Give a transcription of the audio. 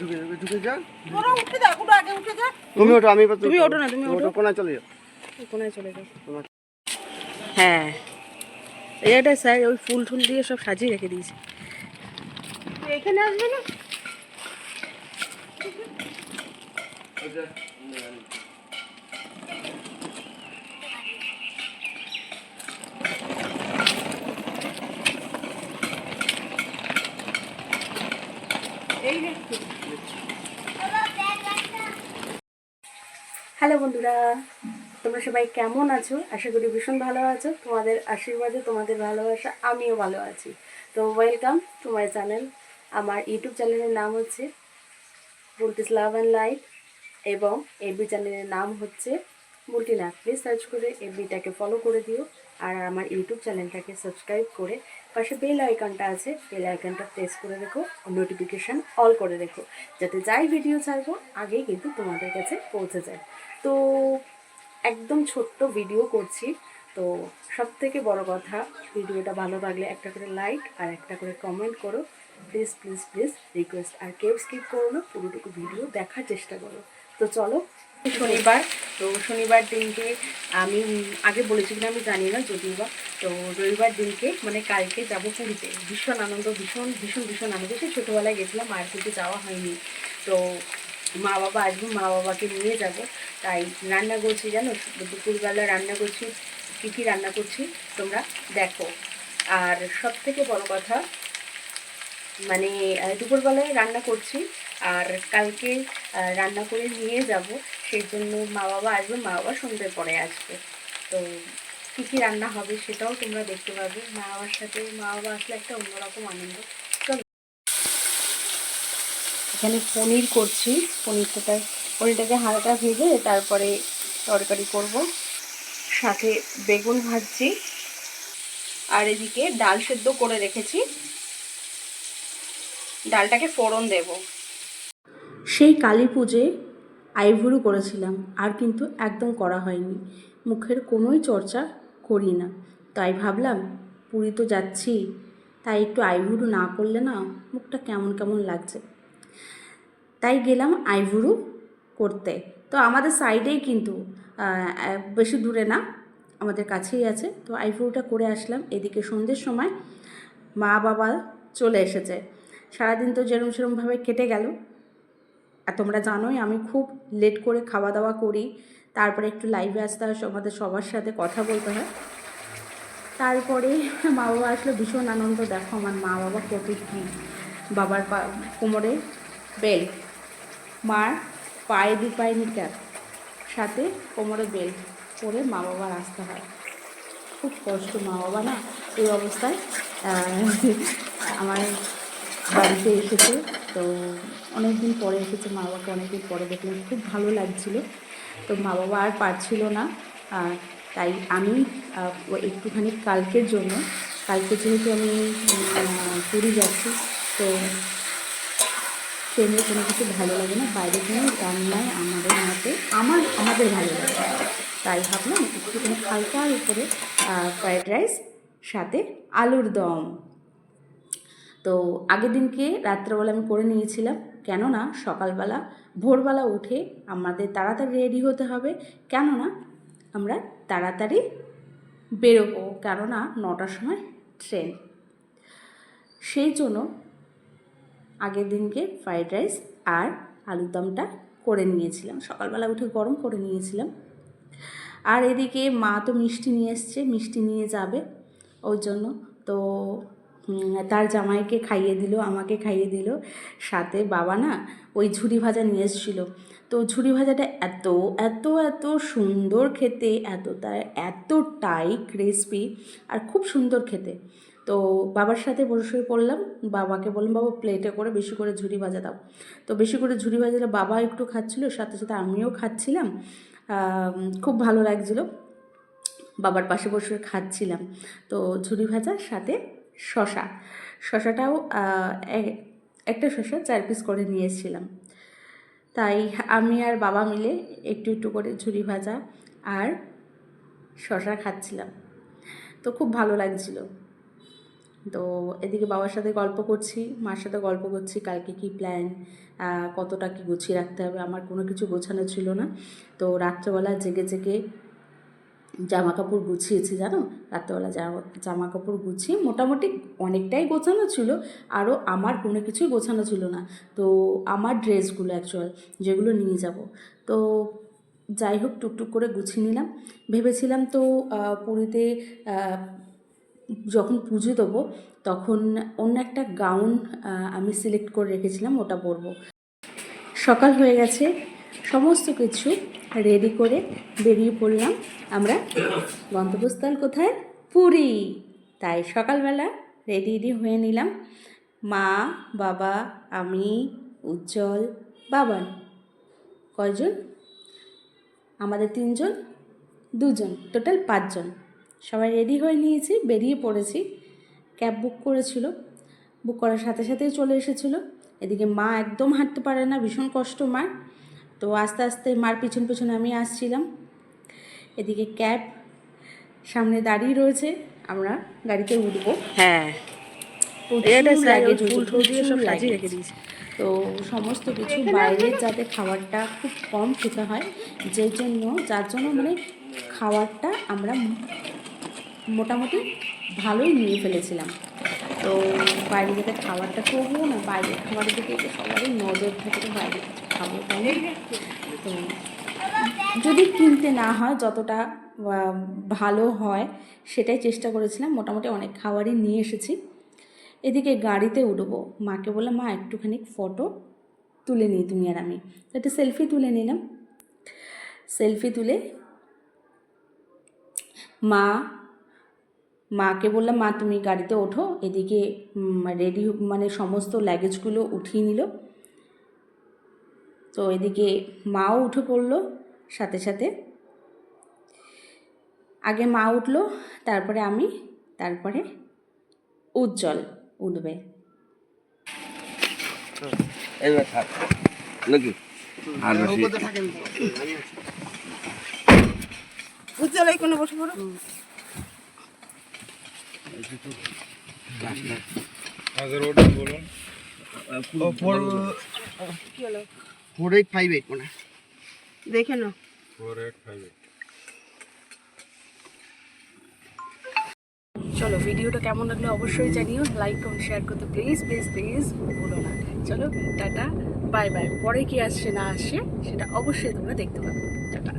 ঢুকে ঢুকে ঢুকে যা। তোরা উঠে যা গুলো আগে উঠে যা তুমি ওঠো আমি তুমি ওঠো না, তুমি ওঠো। কোনায় চলে যাও। কোনায় চলে যাও। হ্যাঁ। এটা স্যার ওই ফুল টুল দিয়ে সব সাজিয়ে রেখে দিয়েছে। এখানে আসবে না এই রে হ্যালো বন্ধুরা, তোমরা সবাই কেমন আছো? আশা করি ভীষণ ভালো আছো। তোমাদের আশীর্বাদে, তোমাদের ভালোবাসা, আমিও ভালো আছি। তো ওয়েলকাম টু মাই চ্যানেল আমার ইউটিউব চ্যানেলের নাম হচ্ছে বুলটিস লাভ অ্যান্ড লাইফ এবং এবি চ্যানেলের নাম হচ্ছে বুলটিনা প্লিজ সার্চ করে এফবিটাকে ফলো করে দিও, আর আমার ইউটিউব চ্যানেলটাকে সাবস্ক্রাইব করে পাশে বেল আইকনটা আছে বেল আইকনটা প্রেস করে রেখো নোটিফিকেশান অল করে রেখো, যাতে যাই ভিডিও ছাড়বো, আগেই কিন্তু তোমাদের কাছে পৌঁছে যায়। তো একদম ছোট্ট ভিডিও করছি, তো সব থেকে বড় কথা ভিডিওটা ভালো লাগলে একটা করে লাইক আর একটা করে কমেন্ট করো প্লিজ প্লিজ প্লিজ রিকোয়েস্ট আর কেউ স্কিপ করো না, পুরোটুকু ভিডিও দেখার চেষ্টা করো। তো চলো শনিবার, তো শনিবার দিনকে আমি আগে বলেছি কিনা আমি জানি না যদিও বা। তো রবিবার দিনকে মানে কালকে যাব পুরীতে। ভীষণ আনন্দ, ভীষণ ভীষণ ভীষণ আনন্দ। সে ছোটোবেলায় গেছিলাম মায়ের কিন্তু যাওয়া হয়নি। তো মা বাবা আসবে, মা বাবাকে নিয়ে যাব। তাই রান্না করছি, জানো? দুপুরবেলা রান্না করছি। কী কী রান্না করছি? তোমরা দেখো। আর সব থেকে বড় কথা মানে দুপুরবেলায় রান্না করছি। আর কালকে রান্না করে নিয়ে যাব। সেই জন্য মা বাবা আসবে, মা বাবা সন্ধ্যের পরে আসবে। তো কী কী রান্না হবে সেটাও তোমরা দেখতে পাবে। মা বাবার সাথে, মা বাবা আসলে একটা অন্যরকম আনন্দ। এখানে পনির করছি পনিরটাকে পনিরটাকে হালকা ভেজে তারপরে তরকারি করব। সাথে বেগুন ভাজছি। আর এদিকে ডাল সেদ্ধ করে রেখেছি। ডালটাকে ফোড়ন দেব। সেই কালী পুজোয় আইভুরু করেছিলাম, আর কিন্তু একদম করা হয়নি। মুখের কোনোই চর্চা করি না। তাই ভাবলাম, পুরী তো যাচ্ছি, তাই একটু আইভুরু না করলে না মুখটা কেমন কেমন লাগছে। তাই গেলাম আইভুরু করতে। তো আমাদের সাইডেই কিন্তু বেশি দূরে না, আমাদের কাছেই আছে। তো আইভুরুটা করে আসলাম। এদিকে সন্ধ্যের সময় মা বাবা চলে এসেছে। সারাদিন তো যেরম সেরমভাবে কেটে গেল। আর তোমরা জানোই আমি খুব লেট করে খাওয়া দাওয়া করি, তারপরে একটু লাইভে আসতে হয় আমাদের সবার সাথে কথা বলতে হয়। তারপরে মা বাবা আসলে, ভীষণ আনন্দ, দেখো আমার মা বাবা কত কী বাবার পা, কোমরে বেল্ট মার পায়ে দু পায়ে নিকার সাথে কোমরে বেল্ট পরে মা বাবার আসতে হয়। খুব কষ্ট মা বাবা না এই অবস্থায় আমার বাড়িতে এসেছে। তো অনেক দিন পরে এসেছে মা বাবাকে অনেক দিন পরে দেখলাম। খুব ভালো লাগছিল। তো মা বাবা আর পারছিল না। তাই আমি একটুখানি কালকের জন্য, কালকে যেহেতু আমি পুরী যাচ্ছি, তো ট্রেনে কোনো কিছু ভালো লাগে না। বাইরে কোনো রান্নায় আমাদের মতে। আমার, আমাদের ভালো লাগে। তাই ভাবলাম একটুখানি হালকার উপরে ফ্রায়েড রাইস, সাথে আলুর দম। তো আগের দিনকে রাত্রেবেলা আমি করে নিয়েছিলাম। কেননা সকালবেলা, ভোরবেলা উঠে আমাদের তাড়াতাড়ি রেডি হতে হবে। কেননা আমরা তাড়াতাড়ি বেরোবো, কেননা নটার সময় ট্রেন। সেই জন্য আগের দিনকে ফ্রাইড রাইস আর আলুর দমটা করে নিয়েছিলাম। সকালবেলা উঠে গরম করে নিয়েছিলাম। আর এদিকে মা তো মিষ্টি নিয়ে এসছে, মিষ্টি নিয়ে যাবে। ওই জন্য তো তার জামাইকে খাইয়ে দিল, আমাকে খাইয়ে দিল। সাথে বাবা না ওই ঝুড়ি ভাজা নিয়ে এসেছিল। তো ঝুড়ি ভাজাটা এত এত এত সুন্দর খেতে এত এতটা, এতটাই ক্রিসপি আর খুব সুন্দর খেতে। তো বাবার সাথে বসে পড়লাম, বাবাকে বললাম, বাবা প্লেটে করে বেশি করে ঝুড়ি ভাজা দাও। তো বেশি করে ঝুড়ি ভাজাটা বাবা একটু খাচ্ছিল, সাথে সাথে আমিও খাচ্ছিলাম। খুব ভালো লাগছিল। বাবার পাশে বসে খাচ্ছিলাম। তো ঝুড়ি ভাজার সাথে শশা শশাটাও এক- একটা শশা চার পিস করে নিয়েছিলাম। তাই আমি আর বাবা মিলে একটু একটু করে ঝুরি ভাজা আর শশা খাচ্ছিলাম। তো খুব ভালো লাগছিল। তো এদিকে বাবার সাথে গল্প করছি, মার সাথে গল্প করছি, কালকে কি প্ল্যান কতটা কি গুছিয়ে রাখতে হবে, আমার কোনো কিছু গোছানো ছিল না। তো রাত্রেবেলা জেগে জেগে জামা কাপড় গুছিয়েছি, জানো? রাত্রেবেলা জামা জামা কাপড় গুছিয়ে মোটামুটি অনেকটাই গোছানো ছিল, আরও আমার কোনো কিছুই গোছানো ছিল না। তো আমার ড্রেসগুলো অ্যাকচুয়াল যেগুলো নিয়ে যাব। তো যাই হোক, টুকটুক করে গুছিয়ে নিলাম। ভেবেছিলাম তো পুরীতে যখন পুজো দেবো, তখন অন্য একটা গাউন আমি সিলেক্ট করে রেখেছিলাম, ওটা পরবো। সকাল হয়ে গেছে, সমস্ত কিছু রেডি করে বেরিয়ে পড়লাম আমরা গন্তব্যস্থল কোথায়? পুরী। তাই সকালবেলা রেডি রেডি হয়ে নিলাম। মা, বাবা, আমি, উজ্জ্বল, বাবান। কয়জন? আমাদের তিনজন, দুজন টোটাল পাঁচজন। সবাই রেডি হয়ে নিয়েছি, বেরিয়ে পড়েছি। ক্যাব বুক করেছিল। বুক করার সাথে সাথেই চলে এসেছিল। এদিকে মা একদম হাঁটতে পারে না, ভীষণ কষ্ট মার। তো আস্তে আস্তে মার পিছন পিছনে আমি আসছিলাম। এদিকে ক্যাব সামনে দাঁড়িয়ে রয়েছে আমরা গাড়িতে উঠবো। হ্যাঁ। তো সমস্ত কিছু বাইরের যাতে খাবারটা খুব কম খেতে হয় যে জন্য যার জন্য মানে খাবারটা আমরা মোটামুটি ভালোই নিয়ে ফেলেছিলাম। তো বাইরে যাতে খাবারটা তবুও না? বাইরের খাবারের দিকে সবারই নজর থাকে বাইরে। খাব, তাই? তো যদি কিনতে না হয়, যতটা ভালো হয়, সেটাই চেষ্টা করেছিলাম। মোটামুটি অনেক খাবারই নিয়ে এসেছি। এদিকে গাড়িতে উঠবো। মাকে বললাম, মা, একটুখানি ফটো তুলে নিই তুমি আর আমি। একটা সেলফি তুলে নিলাম। সেলফি তুলে মা, মাকে বললাম, মা, তুমি গাড়িতে ওঠো। এদিকে রেডি মানে সমস্ত লাগেজগুলো উঠিয়ে নিল। তো এদিকে মাও উঠে পড়ল সাথে সাথে। আগে মা উঠল তারপরে আমি তারপরে উজ্জ্বল উঠবে। এইবার থাক নাকি? আর উজ্জ্বল এই কোনো বসে পড়ো। কি হলো? ফোর এইট ফাইভ এইট মানে দেখে নাও। চলো ভিডিওটা কেমন লাগল অবশ্যই জানিও। লাইক কমেন্ট শেয়ার করতে প্লিজ প্লিজ প্লিজ ভুলো না। চলো টাটা বাই বাই পরে কি আসছে না আসছে সেটা অবশ্যই তোমরা দেখতে পাবে।